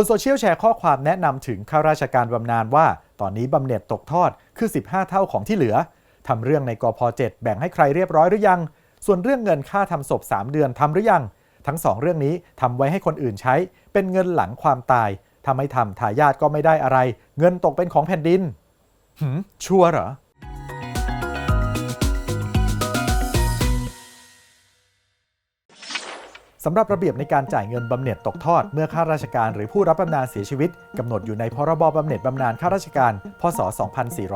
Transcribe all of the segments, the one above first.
บนโซเชียลแชร์ข้อความแนะนำถึงข้าราชการบำนาญว่า ตอนนี้บำเหน็จตกทอดคือ 15 เท่าของที่เหลือทำเรื่องในกพ7แบ่งให้ใครเรียบร้อยหรือยัง ส่วนเรื่องเงินค่าทำศพ 3 เดือนทำหรือยัง ทั้งสองเรื่องนี้ทำไว้ให้คนอื่นใช้ เป็นเงินหลังความตายถ้าไม่ทำทายาทก็ไม่ได้อะไร เงินตกเป็นของแผ่นดินหืมชัวร์เหรอ สำหรับระเบียบในการจ่ายเงินบำเหน็จตกทอดเมื่อข้าราชการหรือผู้รับบำนาญเสียชีวิตกำหนดอยู่ในพรบบำเหน็จบำนาญข้าราชการ พศ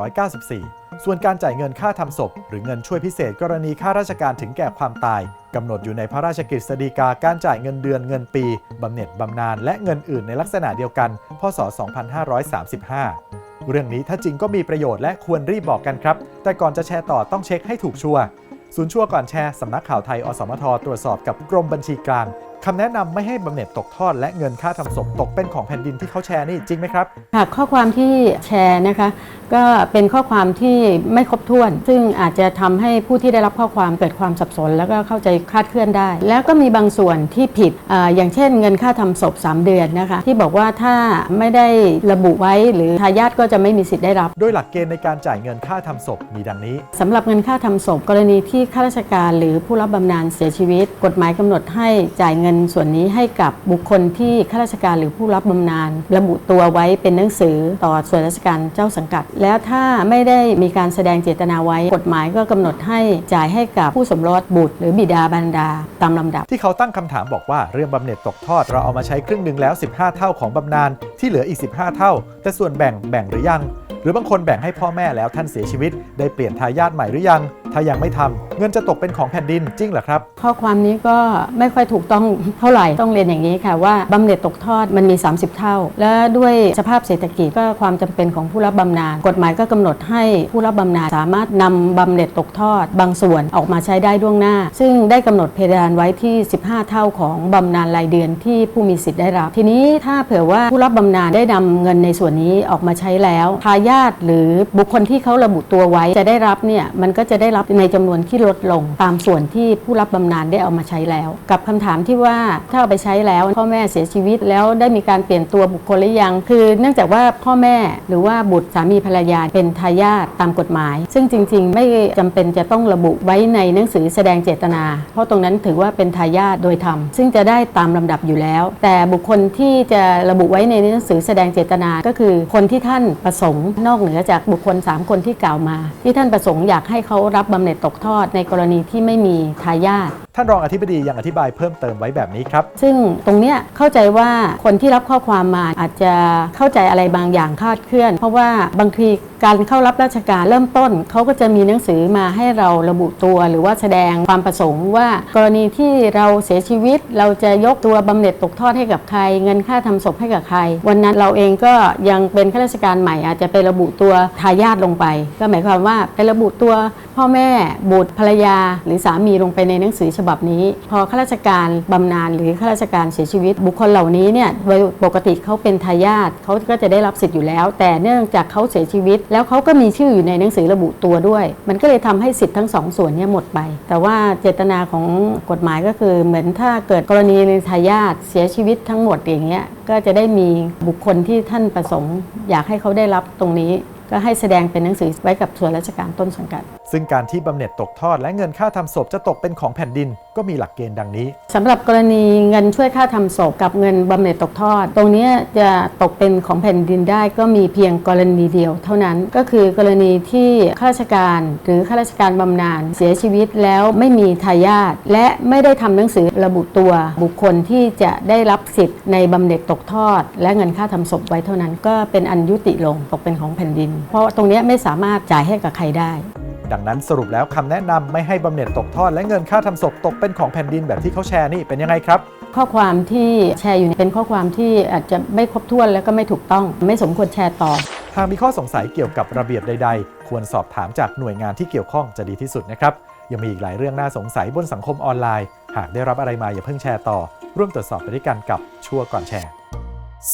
2494 ส่วนการจ่ายเงินค่าทำศพ หรือเงินช่วยพิเศษกรณีข้าราชการถึงแก่ความตายกำหนดอยู่ในพระราชกฤษฎีกาการจ่ายเงินเดือนเงินปีบำเหน็จบำนาญและเงินอื่นในลักษณะเดียวกัน พศ 2535 เรื่องนี้ถ้าจริงก็มีประโยชน์และควรรีบบอกกันครับ แต่ก่อนจะแชร์ต่อต้องเช็คให้ถูกชัวร์ ศูนย์ชั่วก่อนแชร์สำนักข่าวไทย อสมท ตรวจสอบกับกรมบัญชีกลาง คำแนะนำไม่ให้บำเหน็จตกทอดและเงินค่าทำศพตกเป็นของแผ่นดินที่เขาแชร์นี่จริงไหมครับค่ะข้อความที่แชร์นะคะก็เป็นข้อความที่ไม่ครบถ้วน ซึ่งอาจจะทำให้ผู้ที่ได้รับข้อความเกิดความสับสน แล้วก็เข้าใจคลาดเคลื่อนได้ แล้วก็มีบางส่วนที่ผิดอาอย่างเช่น เงินค่าทำศพ 3 เดือนนะคะที่บอกว่าถ้าไม่ได้ระบุไว้หรือทายาทก็จะไม่มีสิทธิ์ได้รับ โดยหลักเกณฑ์ในการจ่ายเงินค่าทำศพมีดังนี้สำหรับเงินค่าทำศพ กรณีที่ข้าราชการหรือผู้รับบำนาญเสียชีวิต กฎหมายกำหนดให้จ่ายเงินส่วนนี้ให้กับบุคคลที่ข้าราชการหรือผู้รับบำนาญระบุตัวไว้เป็นหนังสือต่อส่วนราชการเจ้าสังกัด แล้วถ้าไม่ได้มีการแสดงเจตนาไว้กฎหมายก็กำหนดให้จ่ายให้กับผู้สมรสบุตร หรือบิดาบรรดาตามลำดับ ที่เขาตั้งคำถามบอกว่าเรื่องบำเหน็จตกทอดเราเอามาใช้ครึ่งหนึ่งแล้ว 15 เท่าของบำนาญที่เหลืออีก 15 เท่า แต่ส่วนแบ่งแบ่งหรือยัง หรือบางคนแบ่งให้พ่อแม่แล้วท่านเสียชีวิต ได้เปลี่ยนทายาทใหม่หรือยังถ้ายังไม่ทำเงินจะตกเป็นของแผ่นดินจริงเหรอครับ ข้อความนี้ก็ไม่ค่อยถูกต้องเท่าไหร่ต้องเรียนอย่างนี้ค่ะว่าบำเหน็จตกทอดมันมี 30 เท่า และด้วยสภาพเศรษฐกิจก็ความจำเป็นของผู้รับบำนาญกฎหมายก็กำหนดให้ผู้รับบำนาญสามารถนำบำเหน็จตกทอด บางส่วนออกมาใช้ได้ล่วงหน้า ซึ่งได้กำหนดเพดานไว้ที่ 15 เท่าของบำนาญรายเดือนที่ผู้มีสิทธิ์ได้รับ ทีนี้ถ้าเผื่อว่าผู้รับบำนาญได้นำเงินในส่วนนี้ออกมาใช้แล้วทายาทหรือบุคคลที่เขาระบุตัวไว้จะได้รับเนี่ยมันก็จะได้รับในจำนวนที่ลดลง ตามส่วนที่ผู้รับบำนาญได้เอามาใช้แล้ว กับคำถามที่ว่าถ้าเอาไปใช้แล้วพ่อแม่เสียชีวิตแล้วได้มีการเปลี่ยนตัวบุคคลหรือยัง คือ เนื่องจากว่าพ่อแม่หรือว่าบุตรสามีภรรยาเป็นทายาทตามกฎหมาย ซึ่งจริง ๆ ไม่จำเป็นจะต้องระบุไว้ในหนังสือแสดงเจตนา เพราะตรงนั้นถือว่าเป็นทายาทโดยธรรมซึ่งจะได้ตามลำดับอยู่แล้ว แต่บุคคลที่จะระบุไว้ในหนังสือแสดงเจตนาก็คือคนที่ท่านประสงค์ นอกเหนือจากบุคคล 3 คนที่กล่าวมา ที่ท่านประสงค์อยากให้เขารับรับบำเหน็จตกทอดในกรณีที่ไม่มีทายาท ท่านรองอธิบดียังอธิบายเพิ่มเติมไว้แบบนี้ครับ ซึ่งตรงเนี้ยเข้าใจว่าคนที่รับข้อความมาอาจจะเข้าใจอะไรบางอย่างคลาดเคลื่อน เพราะว่าบางทีการเข้ารับราชการเริ่มต้นเขาก็จะมีหนังสือมาให้เราระบุตัว หรือว่าแสดงความประสงค์ว่า กรณีที่เราเสียชีวิต เราจะยกตัวบำเหน็จตกทอดให้กับใคร เงินค่าทำศพให้กับใคร วันนั้นเราเองก็ยังเป็นข้าราชการใหม่ อาจจะไประบุตัวทายาทลงไป ก็หมายความว่าไประบุตัวพ่อแม่บุตรภรรยา หรือสามีลงไปในหนังสือฉบับนี้ พอข้าราชการบำนาญหรือข้าราชการเสียชีวิต บุคคลเหล่านี้เนี่ยโดยปกติเขาเป็นทายาทเขาก็จะได้รับสิทธิ์อยู่แล้ว แต่เนื่องจากเขาเสียชีวิต แล้วเขาก็มีชื่ออยู่ในหนังสือระบุตัวด้วย มันก็เลยทำให้สิทธิ์ทั้งสองส่วนเนี่ยหมดไป แต่ว่าเจตนาของกฎหมายก็คือเหมือนถ้าเกิดกรณีในทายาทเสียชีวิตทั้งหมดอย่างเงี้ยก็จะได้มีบุคคลที่ท่านประสงค์ อยากให้เขาได้รับตรงนี้ ก็ให้แสดงเป็นหนังสือไว้กับส่วนราชการต้นสังกัด ซึ่งการที่บำเหน็จตกทอดและเงินค่าทำศพจะตกเป็นของแผ่นดิน ก็มีหลักเกณฑ์ดังนี้สำหรับกรณีเงินช่วยค่าทำศพกับเงินบำเหน็จตกทอด ตรงนี้จะตกเป็นของแผ่นดินได้ก็มีเพียงกรณีเดียวเท่านั้น ก็คือกรณีที่ข้าราชการหรือข้าราชการบำนาญเสียชีวิตแล้วไม่มีทายาทและไม่ได้ทำหนังสือระบุตัวบุคคลที่จะได้รับสิทธิ์ในบำเหน็จตกทอด และเงินค่าทำศพไว้เท่านั้น ก็เป็นอันยุติลงตกเป็นของแผ่นดิน เพราะตรงนี้ไม่สามารถจ่ายให้กับใครได้ ดังนั้นสรุปแล้วคำแนะนำไม่ให้บำเหน็จตกทอด และเงินค่าทำศพตกเป็นของแผ่นดินแบบที่เขาแชร์นี่เป็นยังไงครับ ข้อความที่แชร์อยู่เนี่ยเป็นข้อความที่อาจจะไม่ครบถ้วนและก็ไม่ถูกต้อง ไม่สมควรแชร์ต่อหากมีข้อสงสัยเกี่ยวกับระเบียบใด ๆ ควรสอบถามจากหน่วยงานที่เกี่ยวข้องจะดีที่สุดนะครับยังมีอีกหลายเรื่องน่าสงสัยบนสังคมออนไลน์ หากได้รับอะไรมาอย่าเพิ่งแชร์ต่อ ร่วมตรวจสอบไปด้วยกันกับชัวร์ก่อนแชร์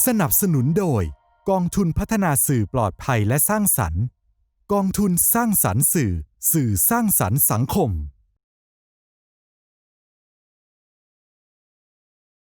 สนับสนุนโดย กองทุนพัฒนาสื่อปลอดภัยและสร้างสรรค์ กองทุนสร้างสรรค์สื่อ สื่อสร้างสรรค์สังคม